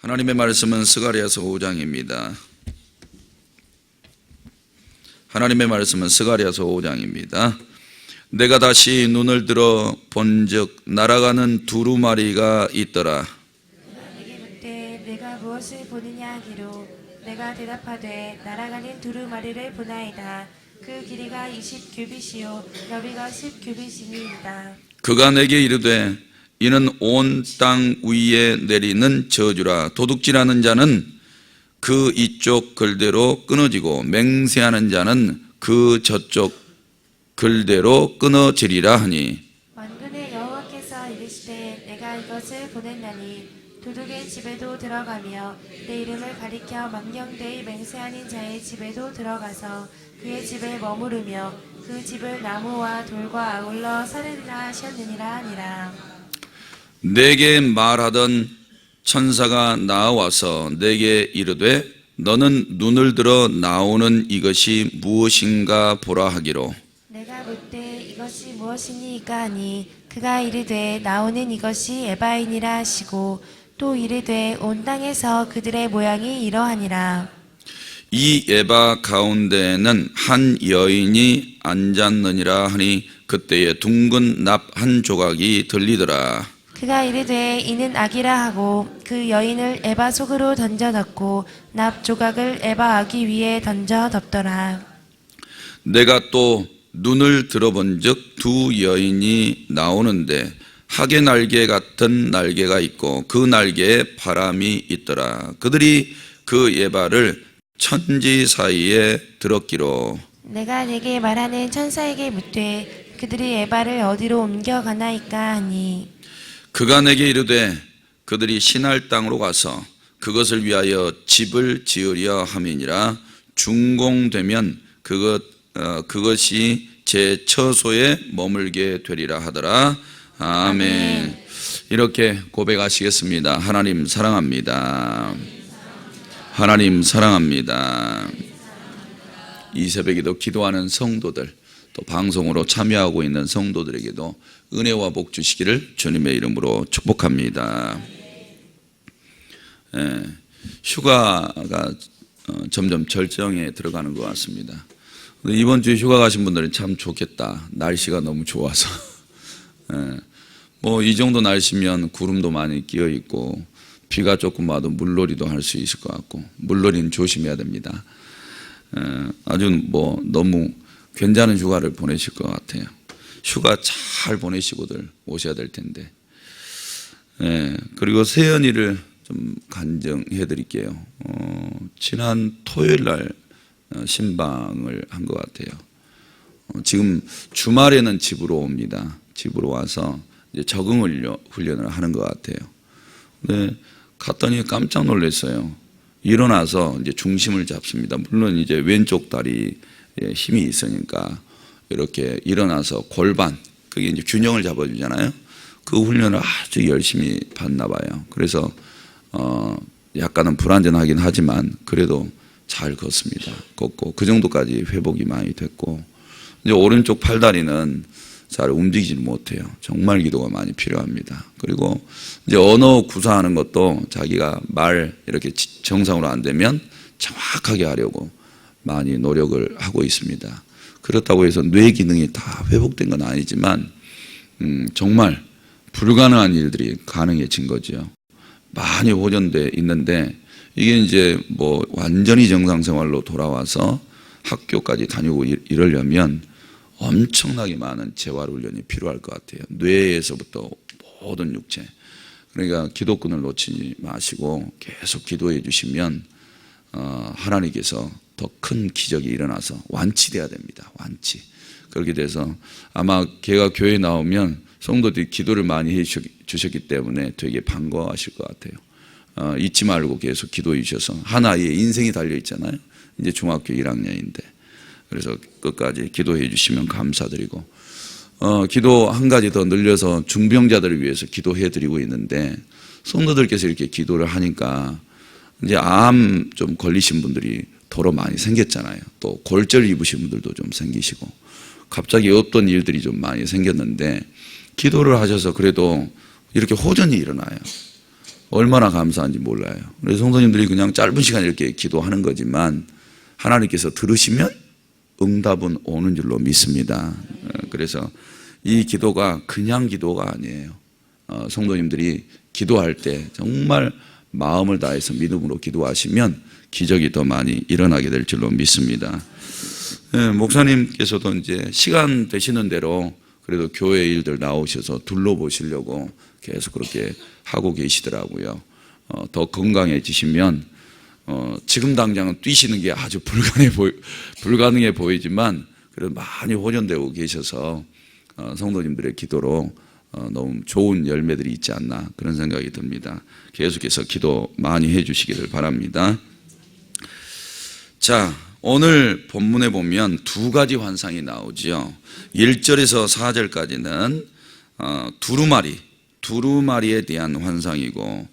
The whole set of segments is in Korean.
하나님의 말씀은 스가리아서 5장입니다. 하나님의 말씀은 스가리아서 5장입니다. 내가 다시 눈을 들어 본즉 날아가는 두루마리가 있더라. 묻되 내가 무엇을 보느냐 하기로 내가 대답하되 날아가는 두루마리를 보나이다 그 길이가 20 규빗이요 너비가 10 규빗이니이다 그가 내게 이르되 이는 온 땅 위에 내리는 저주라. 도둑질하는 자는 그 이쪽 글대로 끊어지고 맹세하는 자는 그 저쪽 글대로 끊어지리라 하니. 만군의 여호와께서 이르시되 내가 이것을 보냈나니 도둑의 집에도 들어가며 내 이름을 가리켜 망령되이 맹세하는 자의 집에도 들어가서 그의 집에 머무르며 그 집을 나무와 돌과 아울러 살으리라 하셨느니라 하니라 내게 말하던 천사가 나와서 내게 이르되 너는 눈을 들어 나오는 이것이 무엇인가 보라 하기로. 내가 묻되 이것이 무엇이니까 하니 그가 이르되 나오는 이것이 에바인이라 하시고 또 이르되 온 땅에서 그들의 모양이 이러하니라. 이 에바 가운데에는 한 여인이 앉았느니라 하니 그때에 둥근 납 한 조각이 들리더라 그가 이르되 이는 악이라 하고 그 여인을 에바 속으로 던져 넣고 납 조각을 에바 아기 위에 던져 덮더라. 내가 또 눈을 들어본즉 두 여인이 나오는데 하계 날개 같은 날개가 있고 그 날개에 바람이 있더라. 그들이 그 예바를 천지 사이에 들었기로. 내가 내게 말하는 천사에게 묻되 그들이 에바를 어디로 옮겨가나이까 하니 그가 내게 이르되 그들이 신할 땅으로 가서 그것을 위하여 집을 지으려 함이니라. 준공되면 그것 어, 그것이 제 처소에 머물게 되리라 하더라. 아멘. 이렇게 고백하시겠습니다. 하나님 사랑합니다. 하나님 사랑합니다. 이 새벽에도 기도하는 성도들 또 방송으로 참여하고 있는 성도들에게도 은혜와 복 주시기를 주님의 이름으로 축복합니다. 예, 휴가가 어, 점점 절정에 들어가는 것 같습니다. 이번 주에 휴가 가신 분들은 참 좋겠다. 날씨가 너무 좋아서. 뭐이 정도 날씨면 구름도 많이 끼어 있고 비가 조금 와도 물놀이도 할 수 있을 것 같고 물놀이는 조심해야 됩니다. 에, 아주 뭐 너무 괜찮은 휴가를 보내실 것 같아요. 휴가 잘 보내시고들 오셔야 될 텐데. 예, 그리고 세연이를 좀 간증해 드릴게요. 어, 지난 토요일 날 어, 신방을 한 것 같아요. 어, 지금 주말에는 집으로 옵니다. 집으로 와서 이제 적응 훈련- 훈련을 하는 것 같아요. 근데 갔더니 깜짝 놀랐어요. 일어나서 이제 중심을 잡습니다. 물론 이제 왼쪽 다리에 힘이 있으니까 이렇게 일어나서 골반, 그게 이제 균형을 잡아주잖아요. 그 훈련을 아주 열심히 받나 봐요. 그래서 어 약간은 불안전하긴 하지만 그래도 잘 걷습니다. 걷고 그 정도까지 회복이 많이 됐고 이제 오른쪽 팔다리는 잘 움직이지는 못해요. 정말 기도가 많이 필요합니다. 그리고 이제 언어 구사하는 것도 자기가 말 이렇게 지- 정상으로 안 되면 정확하게 하려고 많이 노력을 하고 있습니다. 그렇다고 해서 뇌 기능이 다 회복된 건 아니지만 음, 정말 불가능한 일들이 가능해진 거죠. 많이 호전돼 있는데 이게 이제 뭐 완전히 정상 생활로 돌아와서 학교까지 다니고 이- 이러려면 엄청나게 많은 재활 훈련이 필요할 것 같아요. 뇌에서부터 모든 육체. 그러니까 기도권을 놓치지 마시고 계속 기도해 주시면 어, 하나님께서 더 큰 기적이 일어나서 완치돼야 됩니다. 완치. 그렇게 돼서 아마 걔가 교회 에 나오면 성도들이 기도를 많이 해 주셨기 때문에 되게 반가워하실 것 같아요. 어, 잊지 말고 계속 기도해 주셔서 한 아이의 인생이 달려 있잖아요. 이제 중학교 1학년인데 그래서 끝까지 기도해 주시면 감사드리고 어, 기도 한 가지 더 늘려서 중병자들을 위해서 기도해 드리고 있는데 성도들께서 이렇게 기도를 하니까 이제 암 좀 걸리신 분들이 더러 많이 생겼잖아요. 또 골절 입으신 분들도 좀 생기시고 갑자기 어떤 일들이 좀 많이 생겼는데 기도를 하셔서 그래도 이렇게 호전이 일어나요. 얼마나 감사한지 몰라요. 그래서 성도님들이 그냥 짧은 시간 이렇게 기도하는 거지만 하나님께서 들으시면 응답은 오는 줄로 믿습니다. 어, 그래서 이 기도가 그냥 기도가 아니에요. 어, 성도님들이 기도할 때 정말 마음을 다해서 믿음으로 기도하시면 기적이 더 많이 일어나게 될 줄로 믿습니다. 예, 목사님께서도 이제 시간 되시는 대로 그래도 교회 일들 나오셔서 둘러보시려고 계속 그렇게 하고 계시더라고요. 어, 더 건강해지시면 어, 지금 당장은 뛰시는 게 아주 불가능해, 보이, 불가능해 보이지만 그래도 많이 호전되고 계셔서 어, 성도님들의 기도로 어, 너무 좋은 열매들이 있지 않나 그런 생각이 듭니다. 계속해서 기도 많이 해주시기를 바랍니다. 자, 오늘 본문에 보면 두 가지 환상이 나오죠. 1절에서 4절까지는 어, 두루마리, 두루마리에 대한 환상이고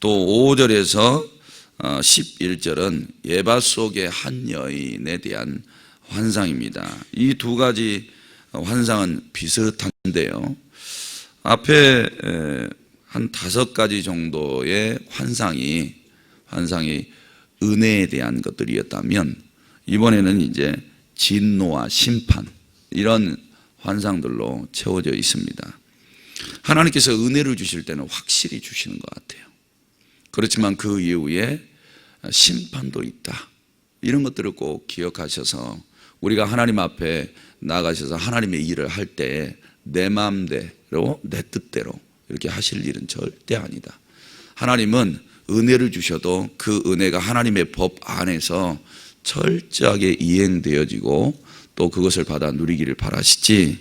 또 5절에서 어, 11절은 예바 속의 한 여인에 대한 환상입니다. 이 두 가지 환상은 비슷한데요. 앞에 에, 한 다섯 가지 정도의 환상이 환상이 은혜에 대한 것들이었다면 이번에는 이제 진노와 심판 이런 환상들로 채워져 있습니다. 하나님께서 은혜를 주실 때는 확실히 주시는 것 같아요. 그렇지만 그 이후에 심판도 있다. 이런 것들을 꼭 기억하셔서 우리가 하나님 앞에 나가셔서 하나님의 일을 할 때 내 마음대로 내 뜻대로 이렇게 하실 일은 절대 아니다. 하나님은 은혜를 주셔도 그 은혜가 하나님의 법 안에서 철저하게 이행되어지고 또 그것을 받아 누리기를 바라시지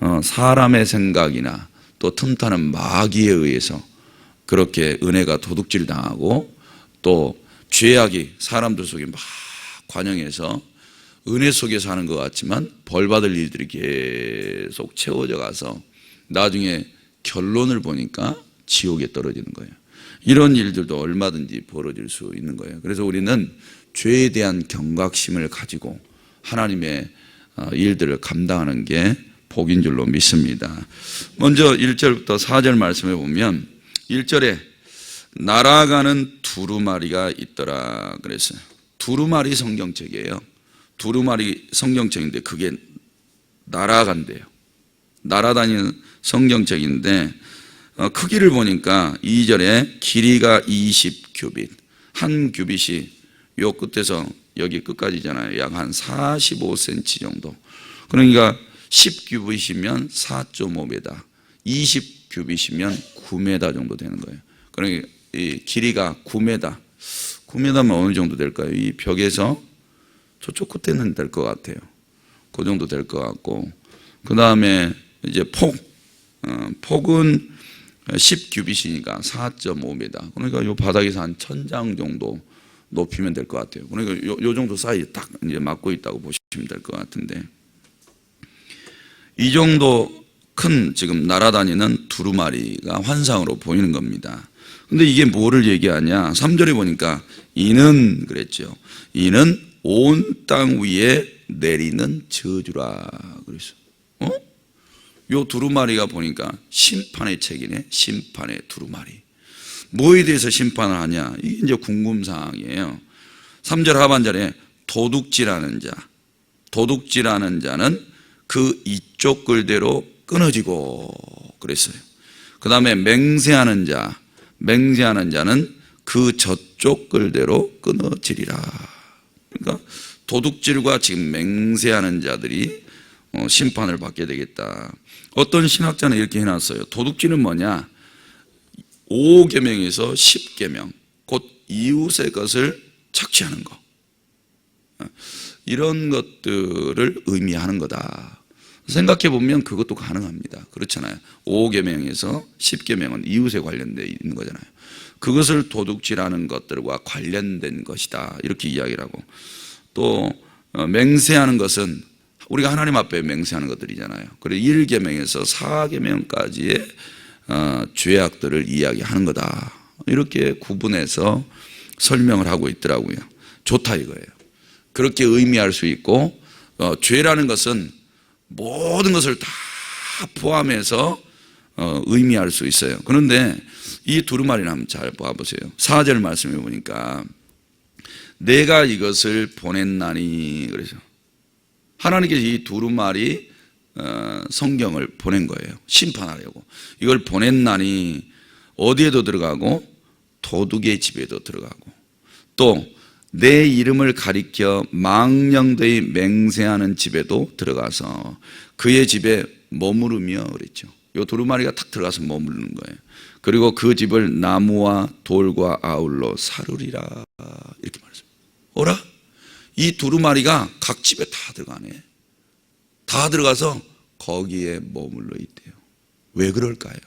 어, 사람의 생각이나 또 틈타는 마귀에 의해서 그렇게 은혜가 도둑질 당하고 또 죄악이 사람들 속에 막 관영해서 은혜 속에 사는 것 같지만 벌 받을 일들이 계속 채워져 가서 나중에 결론을 보니까 지옥에 떨어지는 거예요. 이런 일들도 얼마든지 벌어질 수 있는 거예요. 그래서 우리는 죄에 대한 경각심을 가지고 하나님의 어, 일들을 감당하는 게 복인 줄로 믿습니다. 먼저 1절부터 4절 말씀해 보면 1절에 날아가는 두루마리가 있더라 그랬어요. 두루마리 성경책이에요. 두루마리 성경책인데 그게 날아간대요. 날아다니는 성경책인데 어, 크기를 보니까 2절에 길이가 20규빗 한 규빗이 요 끝에서 여기 끝까지잖아요. 약 한 45cm 정도. 그러니까 10규빗이면 4.5m, 20규빗이면 9m 정도 되는 거예요. 그러니까 이 길이가 9m, 9m면 어느 정도 될까요? 이 벽에서 저쪽 끝에는 될 것 같아요. 그 정도 될 것 같고 그 다음에 이제 폭 어, 폭은 10규빗이니까 4.5m. 그러니까 요 바닥에서 한 천장 정도 높이면 될 것 같아요. 그러니까 요, 요 정도 사이 딱 이제 맞고 있다고 보시면 될 것 같은데 이 정도 큰 지금 날아다니는 두루마리가 환상으로 보이는 겁니다. 근데 이게 뭐를 얘기하냐? 3절에 보니까 이는 그랬죠. 이는 온 땅 위에 내리는 저주라 그랬어. 어? 요 두루마리가 보니까 심판의 책이네. 심판의 두루마리. 뭐에 대해서 심판을 하냐? 이게 이제 궁금사항이에요. 3절 하반절에 도둑질하는 자. 도둑질하는 자는 그 이쪽 글대로 끊어지고 그랬어요. 그 다음에 맹세하는 자. 맹세하는 자는 그 저쪽 글대로 끊어지리라. 그러니까 도둑질과 지금 맹세하는 자들이 어, 심판을 받게 되겠다. 어떤 신학자는 이렇게 해놨어요. 도둑질은 뭐냐? 5계명에서 10계명, 곧 이웃의 것을 착취하는 거. 어, 이런 것들을 의미하는 거다. 생각해 보면 그것도 가능합니다. 그렇잖아요. 5계명에서 10계명은 이웃에 관련되어 있는 거잖아요. 그것을 도둑질하는 것들과 관련된 것이다. 이렇게 이야기를 하고 또 어, 맹세하는 것은 우리가 하나님 앞에 맹세하는 것들이잖아요. 그리고 1계명에서 4계명까지의 어, 죄악들을 이야기하는 거다. 이렇게 구분해서 설명을 하고 있더라고요. 좋다 이거예요. 그렇게 의미할 수 있고 어, 죄라는 것은 모든 것을 다 포함해서 어, 의미할 수 있어요. 그런데 이 두루마리를 한번 잘 봐보세요. 4절 말씀해 보니까 내가 이것을 보냈나니 그래서 하나님께서 이 두루마리 어, 성경을 보낸 거예요. 심판하려고. 이걸 보냈나니 어디에도 들어가고 도둑의 집에도 들어가고 또 내 이름을 가리켜 망령되이 맹세하는 집에도 들어가서 그의 집에 머무르며 그랬죠. 요 두루마리가 탁 들어가서 머무르는 거예요. 그리고 그 집을 나무와 돌과 아울러 사르리라 이렇게 말했습니다. 어라? 이 두루마리가 각 집에 다 들어가네. 다 들어가서 거기에 머물러 있대요. 왜 그럴까요?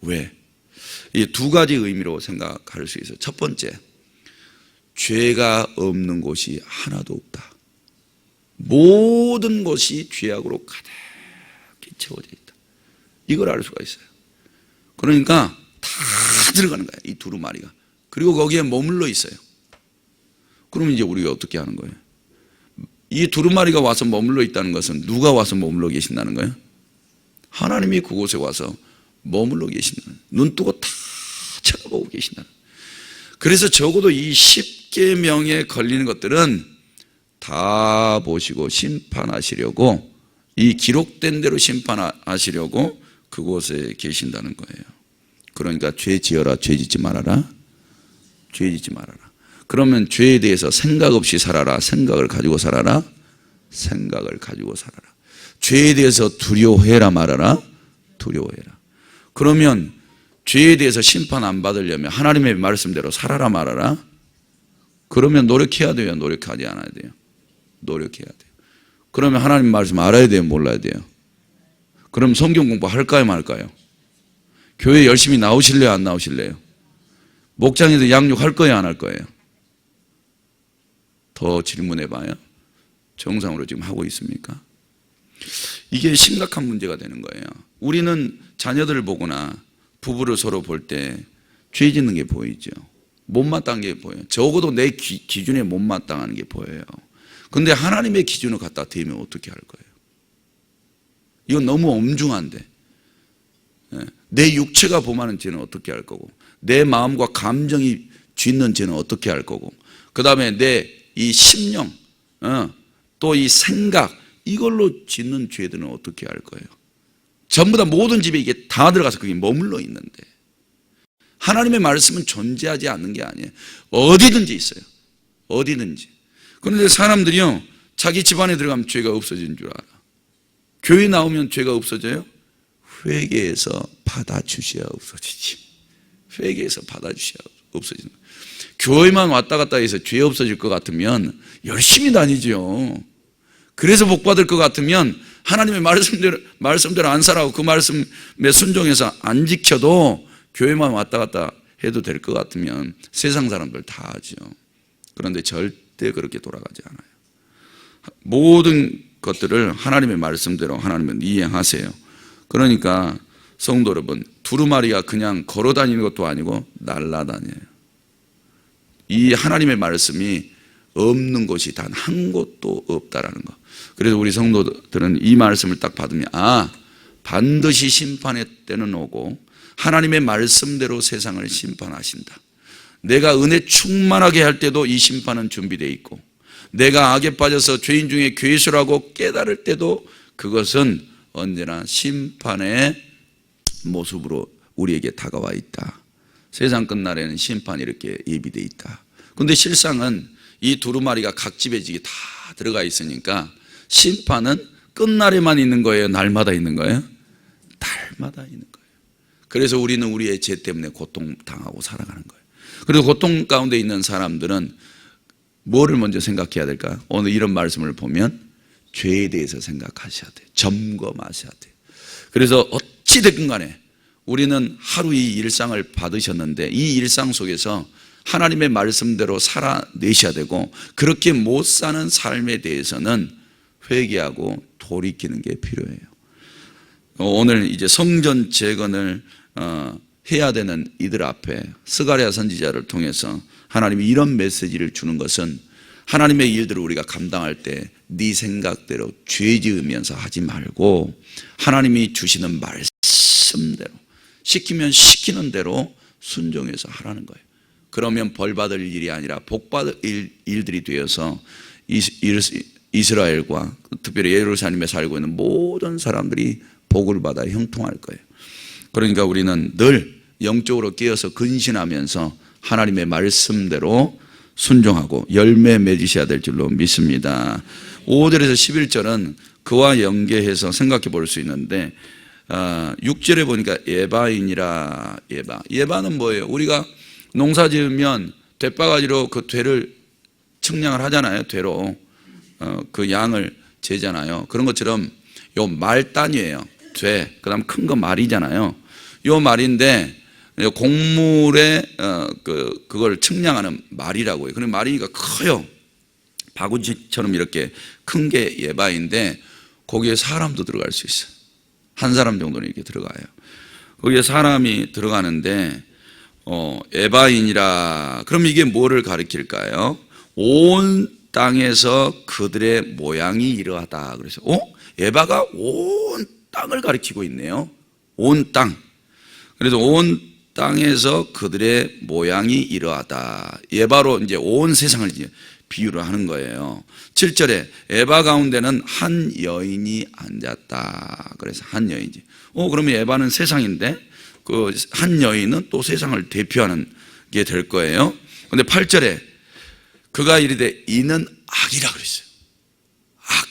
왜? 이 두 가지 의미로 생각할 수 있어요. 첫 번째, 죄가 없는 곳이 하나도 없다. 모든 곳이 죄악으로 가득히 채워져 있다. 이걸 알 수가 있어요. 그러니까 다 들어가는 거야, 이 두루마리가. 그리고 거기에 머물러 있어요. 그러면 이제 우리가 어떻게 하는 거예요? 이 두루마리가 와서 머물러 있다는 것은 누가 와서 머물러 계신다는 거예요? 하나님이 그곳에 와서 머물러 계신다는 눈 뜨고 다 쳐다보고 계신다는 그래서 적어도 이 십계명에 걸리는 것들은 다 보시고 심판하시려고 이 기록된 대로 심판하시려고 그곳에 계신다는 거예요. 그러니까 죄 지어라 죄 짓지 말아라 죄 짓지 말아라. 그러면 죄에 대해서 생각 없이 살아라. 생각을 가지고 살아라. 생각을 가지고 살아라. 죄에 대해서 두려워해라 말아라. 두려워해라. 그러면 죄에 대해서 심판 안 받으려면 하나님의 말씀대로 살아라 말아라. 그러면 노력해야 돼요. 노력하지 않아야 돼요. 노력해야 돼요. 그러면 하나님 말씀 알아야 돼요. 몰라야 돼요. 그럼 성경 공부 할까요 말까요? 교회 열심히 나오실래요? 안 나오실래요? 목장에서 양육 할 거예요? 안 할 거예요? 더 질문해 봐요. 정상으로 지금 하고 있습니까? 이게 심각한 문제가 되는 거예요. 우리는 자녀들을 보거나 부부를 서로 볼 때 죄 짓는 게 보이죠. 못마땅한 게 보여요. 적어도 내 기, 기준에 못마땅한 게 보여요. 근데 하나님의 기준을 갖다 대면 어떻게 할 거예요? 이건 너무 엄중한데. 예. 내 육체가 범하는 죄는 어떻게 할 거고, 내 마음과 감정이 짓는 죄는 어떻게 할 거고, 그 다음에 내 이 심령, 어, 또 이 생각, 이걸로 짓는 죄들은 어떻게 할 거예요? 전부 다 모든 집에 이게 다 들어가서 그게 머물러 있는데, 하나님의 말씀은 존재하지 않는 게 아니에요. 어디든지 있어요. 어디든지. 그런데 사람들이요, 자기 집안에 들어가면 죄가 없어지는 줄 알아. 교회 나오면 죄가 없어져요? 회개해서 받아주셔야 없어지지. 회개해서 받아주셔야 없어지는. 교회만 왔다 갔다 해서 죄 없어질 것 같으면 열심히 다니죠. 그래서 복 받을 것 같으면 하나님의 말씀대로, 말씀대로 안 살아고 그 말씀에 순종해서 안 지켜도 교회만 왔다 갔다 해도 될 것 같으면 세상 사람들 다 하죠. 그런데 절대 그렇게 돌아가지 않아요. 모든 것들을 하나님의 말씀대로 하나님은 이행하세요. 그러니까 성도 여러분, 두루마리가 그냥 걸어 다니는 것도 아니고 날라다녀요. 이 하나님의 말씀이 없는 곳이 단 한 곳도 없다라는 거. 그래서 우리 성도들은 이 말씀을 딱 받으면 아 반드시 심판의 때는 오고 하나님의 말씀대로 세상을 심판하신다. 내가 은혜 충만하게 할 때도 이 심판은 준비되어 있고 내가 악에 빠져서 죄인 중에 괴수라고 깨달을 때도 그것은 언제나 심판의 모습으로 우리에게 다가와 있다. 세상 끝날에는 심판이 이렇게 예비되어 있다. 근데 실상은 이 두루마리가 각 집에 지게 다 들어가 있으니까 심판은 끝날에만 있는 거예요? 날마다 있는 거예요? 달마다 있는 거예요. 그래서 우리는 우리의 죄 때문에 고통당하고 살아가는 거예요. 그리고 고통 가운데 있는 사람들은 뭐를 먼저 생각해야 될까? 오늘 이런 말씀을 보면 죄에 대해서 생각하셔야 돼요. 점검하셔야 돼요. 그래서 어찌됐든 간에 우리는 하루 이 일상을 받으셨는데 이 일상 속에서 하나님의 말씀대로 살아내셔야 되고 그렇게 못 사는 삶에 대해서는 회개하고 돌이키는 게 필요해요. 어, 오늘 이제 성전 재건을 어, 해야 되는 이들 앞에 스가랴 선지자를 통해서 하나님이 이런 메시지를 주는 것은 하나님의 일들을 우리가 감당할 때 네 생각대로 죄 지으면서 하지 말고 하나님이 주시는 말씀대로 시키면 시키는 대로 순종해서 하라는 거예요. 그러면 벌 받을 일이 아니라 복 받을 일, 일들이 되어서 이스- 이스- 이스라엘과 특별히 예루살렘에 살고 있는 모든 사람들이 복을 받아 형통할 거예요. 그러니까 우리는 늘 영적으로 깨어서 근신하면서 하나님의 말씀대로 순종하고 열매 맺으셔야 될 줄로 믿습니다. 5절에서 11절은 그와 연계해서 생각해 볼 수 있는데 아, 6절에 보니까 예바인이라 예바. 예바는 뭐예요? 우리가 농사 지으면 되바가지로 그 되를 측량을 하잖아요. 되로 어, 그 양을 재잖아요. 그런 것처럼 요 말단이에요. 돼. 그다음 큰 거 말이잖아요. 요 말인데 요 곡물에 어, 그 그걸 측량하는 말이라고 해요. 그런 말이니까 커요. 바구니처럼 이렇게 큰 게 예바인데 거기에 사람도 들어갈 수 있어요. 한 사람 정도는 이렇게 들어가요. 거기에 사람이 들어가는데 어, 에바인이라 그럼 이게 뭐를 가리킬까요? 온 땅에서 그들의 모양이 이러하다. 그래서 어? 에바가 온 땅을 가리키고 있네요. 온 땅. 그래서 온 땅에서 그들의 모양이 이러하다. 에바로 이제 온 세상을 비유를 하는 거예요. 7절에 에바 가운데는 한 여인이 앉았다. 그래서 한 여인이. 어, 그러면 에바는 세상인데 그 한 여인은 또 세상을 대표하는 게 될 거예요. 근데 8절에 그가 이르되 이는 악이라 그랬어요. 악.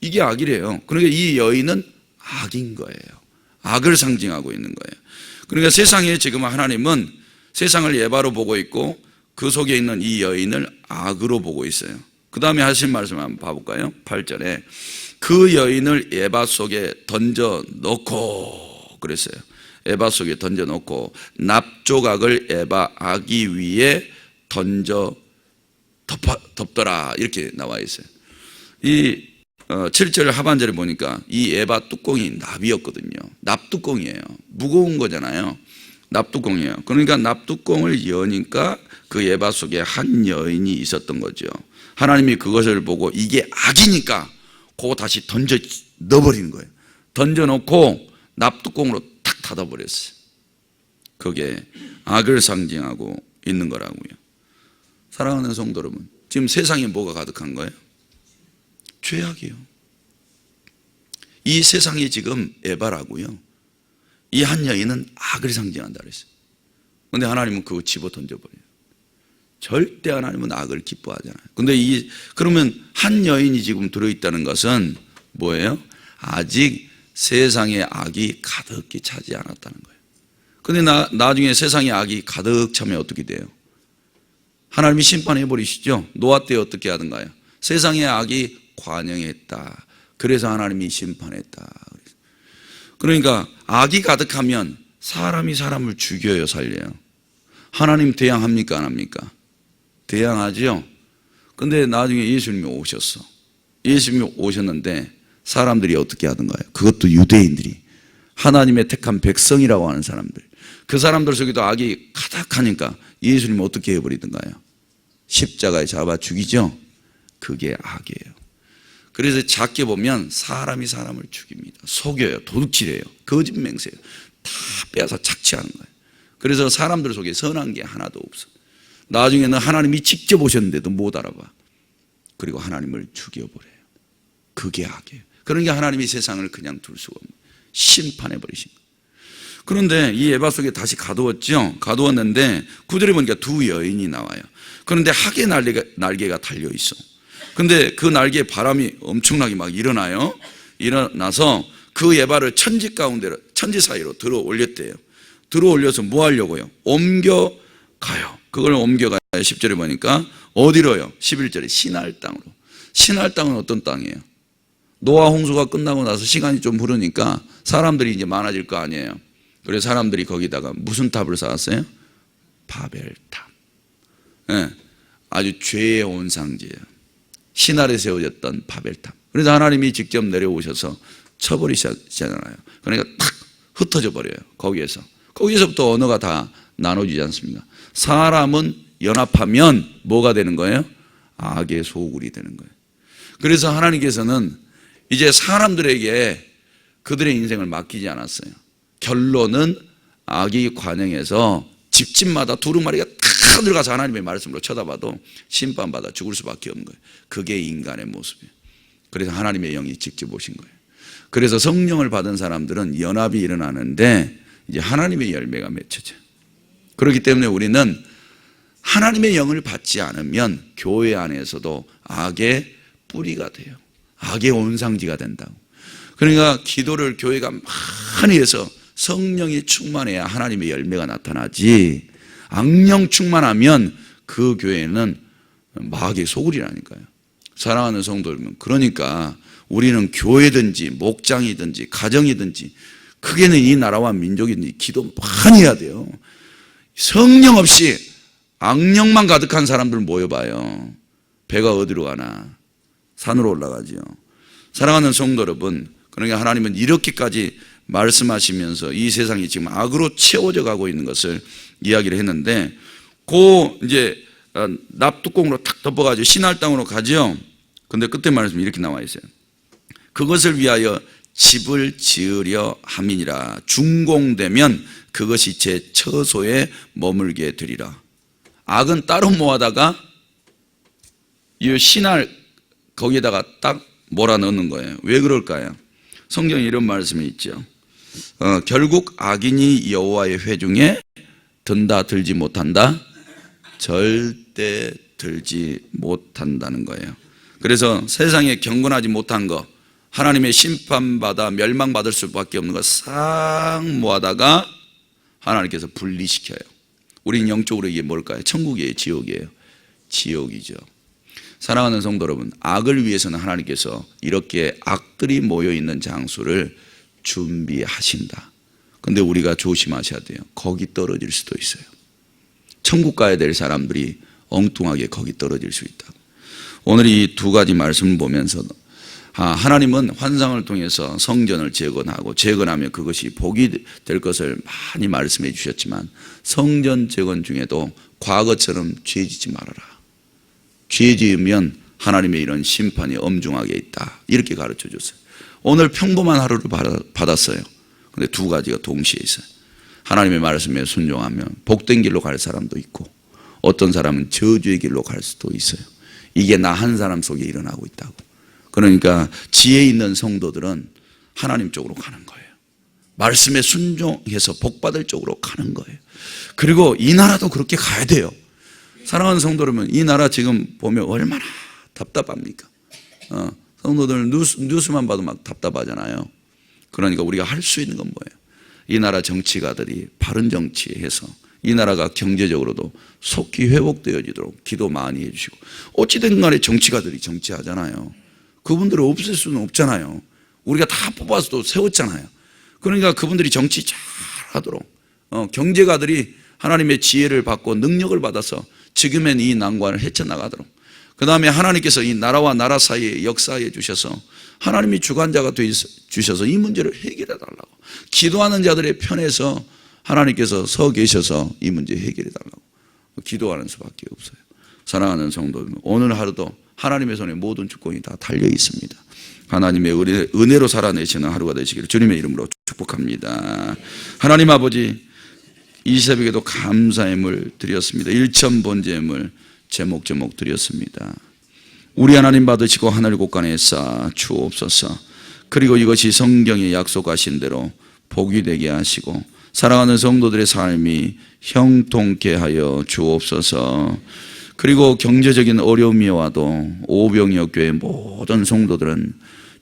이게 악이래요. 그러니까 이 여인은 악인 거예요. 악을 상징하고 있는 거예요. 그러니까 세상에 지금 하나님은 세상을 예바로 보고 있고 그 속에 있는 이 여인을 악으로 보고 있어요. 그 다음에 하신 말씀 한번 봐볼까요? 8절에 그 여인을 예바 속에 던져 놓고 그랬어요. 에바 속에 던져 놓고 납조각을 에바 아기 위에 던져 덮어, 덮더라 이렇게 나와 있어요. 이 어, 7절 하반절에 보니까 이 에바 뚜껑이 납이었거든요. 납 뚜껑이에요. 무거운 거잖아요. 납뚜껑이에요. 그러니까 납뚜껑을 여니까 그 에바 속에 한 여인이 있었던 거죠. 하나님이 그것을 보고 이게 악이니까 그거 다시 던져 넣어버리는 거예요. 던져놓고 납뚜껑으로 탁 닫아버렸어요. 그게 악을 상징하고 있는 거라고요. 사랑하는 성도 여러분, 지금 세상에 뭐가 가득한 거예요? 죄악이요. 이 세상이 지금 에바라고요. 이한 여인은 악을 상징한다 그랬어요. 근데 하나님은 그거 집어 던져버려요. 절대 하나님은 악을 기뻐하잖아요. 근데 이, 그러면 한 여인이 지금 들어있다는 것은 뭐예요? 아직 세상에 악이 가득히 차지 않았다는 거예요. 근데 나, 나중에 세상에 악이 가득 차면 어떻게 돼요? 하나님이 심판해 버리시죠. 노아 때 어떻게 하던가요? 세상에 악이 관영했다. 그래서 하나님이 심판했다. 그러니까 악이 가득하면 사람이 사람을 죽여요, 살려요. 하나님 대항합니까, 안 합니까? 대항하죠. 근데 나중에 예수님이 오셨어. 예수님이 오셨는데 사람들이 어떻게 하던가요? 그것도 유대인들이 하나님의 택한 백성이라고 하는 사람들. 그 사람들 속에도 악이 가득하니까 예수님이 어떻게 해버리던가요? 십자가에 잡아 죽이죠? 그게 악이에요. 그래서 작게 보면 사람이 사람을 죽입니다. 속여요. 도둑질해요. 거짓 맹세해요. 다 빼앗아 착취하는 거예요. 그래서 사람들 속에 선한 게 하나도 없어. 나중에는 하나님이 직접 오셨는데도 못 알아봐. 그리고 하나님을 죽여버려요. 그게 악이에요. 그러니까 하나님이 세상을 그냥 둘 수가 없는 심판해 버리신 거예요. 그런데 이 에바 속에 다시 가두었죠. 가두었는데 구절에 보니까 두 여인이 나와요. 그런데 학의 날개가, 날개가 달려 있어. 근데 그 날개에 바람이 엄청나게 막 일어나요. 일어나서 그 에바를 천지 가운데로 천지 사이로 들어 올렸대요. 들어 올려서 뭐 하려고요? 옮겨 가요. 그걸 옮겨가요. 10절에 보니까 어디로요? 11절에 신할 땅으로. 신할 땅은 어떤 땅이에요? 노아 홍수가 끝나고 나서 시간이 좀 흐르니까 사람들이 이제 많아질 거 아니에요. 그래서 사람들이 거기다가 무슨 탑을 쌓았어요? 바벨탑. 예, 아주 죄의 온상지예요. 신할에 세워졌던 바벨탑. 그래서 하나님이 직접 내려오셔서 쳐버리셨잖아요. 그러니까 탁 흩어져 버려요. 거기에서. 거기서부터 언어가 다 나눠지지 않습니까? 사람은 연합하면 뭐가 되는 거예요? 악의 소굴이 되는 거예요. 그래서 하나님께서는 이제 사람들에게 그들의 인생을 맡기지 않았어요. 결론은 악이 관영해서 집집마다 두루마리가 다 들어가서 하나님의 말씀으로 쳐다봐도 심판받아 죽을 수밖에 없는 거예요. 그게 인간의 모습이에요. 그래서 하나님의 영이 직접 오신 거예요. 그래서 성령을 받은 사람들은 연합이 일어나는데 이제 하나님의 열매가 맺혀져요. 그렇기 때문에 우리는 하나님의 영을 받지 않으면 교회 안에서도 악의 뿌리가 돼요. 악의 온상지가 된다고. 그러니까 기도를 교회가 많이 해서 성령이 충만해야 하나님의 열매가 나타나지 악령 충만하면 그 교회는 마귀의 소굴이라니까요. 사랑하는 성도 여러분, 그러니까 우리는 교회든지 목장이든지 가정이든지 크게는 이 나라와 민족이든지 기도 많이 해야 돼요. 성령 없이 악령만 가득한 사람들 모여봐요. 배가 어디로 가나? 산으로 올라가지요. 사랑하는 성도 여러분, 그러니까 하나님은 이렇게까지 말씀하시면서 이 세상이 지금 악으로 채워져 가고 있는 것을 이야기를 했는데, 그 이제 어, 납뚜껑으로 탁 덮어가지고 신할 땅으로 가죠. 근데 끝에 말씀이 이렇게 나와 있어요. 그것을 위하여 집을 지으려 함이니라. 준공되면 그것이 제 처소에 머물게 되리라. 악은 따로 모아다가 이 신할 거기에다가 딱 몰아넣는 거예요. 왜 그럴까요? 성경에 이런 말씀이 있죠. 어, 결국 악인이 여호와의 회중에 든다 들지 못한다 절대 들지 못한다는 거예요. 그래서 세상에 경건하지 못한 거 하나님의 심판받아 멸망받을 수밖에 없는 거 싹 모아다가 하나님께서 분리시켜요. 우리는 영적으로 이게 뭘까요? 천국이에요, 지옥이에요. 지옥이죠. 사랑하는 성도 여러분, 악을 위해서는 하나님께서 이렇게 악들이 모여 있는 장소를 준비하신다. 근데 우리가 조심하셔야 돼요. 거기 떨어질 수도 있어요. 천국 가야 될 사람들이 엉뚱하게 거기 떨어질 수 있다. 오늘 이 두 가지 말씀을 보면서 아, 하나님은 환상을 통해서 성전을 재건하고 재건하면 그것이 복이 될 것을 많이 말씀해 주셨지만 성전 재건 중에도 과거처럼 죄 짓지 말아라. 죄 지으면 하나님의 이런 심판이 엄중하게 있다. 이렇게 가르쳐 줬어요. 오늘 평범한 하루를 받았어요. 근데 두 가지가 동시에 있어요. 하나님의 말씀에 순종하면 복된 길로 갈 사람도 있고 어떤 사람은 저주의 길로 갈 수도 있어요. 이게 나 한 사람 속에 일어나고 있다고. 그러니까 지혜 있는 성도들은 하나님 쪽으로 가는 거예요. 말씀에 순종해서 복받을 쪽으로 가는 거예요. 그리고 이 나라도 그렇게 가야 돼요. 사랑하는 성도 여러분, 이 나라 지금 보면 얼마나 답답합니까? 어, 성도들 뉴스, 뉴스만 봐도 막 답답하잖아요. 그러니까 우리가 할 수 있는 건 뭐예요? 이 나라 정치가들이 바른 정치해서 이 나라가 경제적으로도 속히 회복되어지도록 기도 많이 해주시고 어찌된 간에 정치가들이 정치하잖아요. 그분들을 없앨 수는 없잖아요. 우리가 다 뽑아서 또 세웠잖아요. 그러니까 그분들이 정치 잘 하도록 어, 경제가들이 하나님의 지혜를 받고 능력을 받아서 지금의 이 난관을 헤쳐나가도록 그 다음에 하나님께서 이 나라와 나라 사이에 역사해 주셔서 하나님이 주관자가 되 주셔서 이 문제를 해결해 달라고 기도하는 자들의 편에서 하나님께서 서 계셔서 이 문제 해결해 달라고 기도하는 수밖에 없어요. 사랑하는 성도 오늘 하루도 하나님의 손에 모든 주권이 다 달려 있습니다. 하나님의 은혜, 은혜로 살아내시는 하루가 되시기를 주님의 이름으로 축복합니다. 하나님 아버지 이 새벽에도 감사의 물 드렸습니다. 일천 번제물 제목 제목 드렸습니다. 우리 하나님 받으시고 하늘 곳간에 쌓아 주옵소서. 그리고 이것이 성경에 약속하신 대로 복이 되게 하시고 사랑하는 성도들의 삶이 형통케 하여 주옵소서. 그리고 경제적인 어려움이 와도 오병이어 교회 모든 성도들은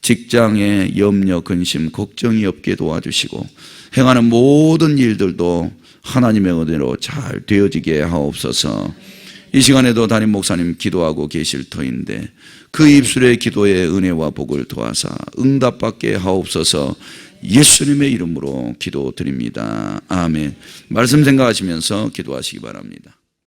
직장에 염려, 근심, 걱정이 없게 도와주시고 행하는 모든 일들도 하나님의 은혜로 잘 되어지게 하옵소서. 이 시간에도 담임 목사님 기도하고 계실 터인데 그 입술의 기도에 은혜와 복을 도와사 응답받게 하옵소서 예수님의 이름으로 기도드립니다. 아멘. 말씀 생각하시면서 기도하시기 바랍니다.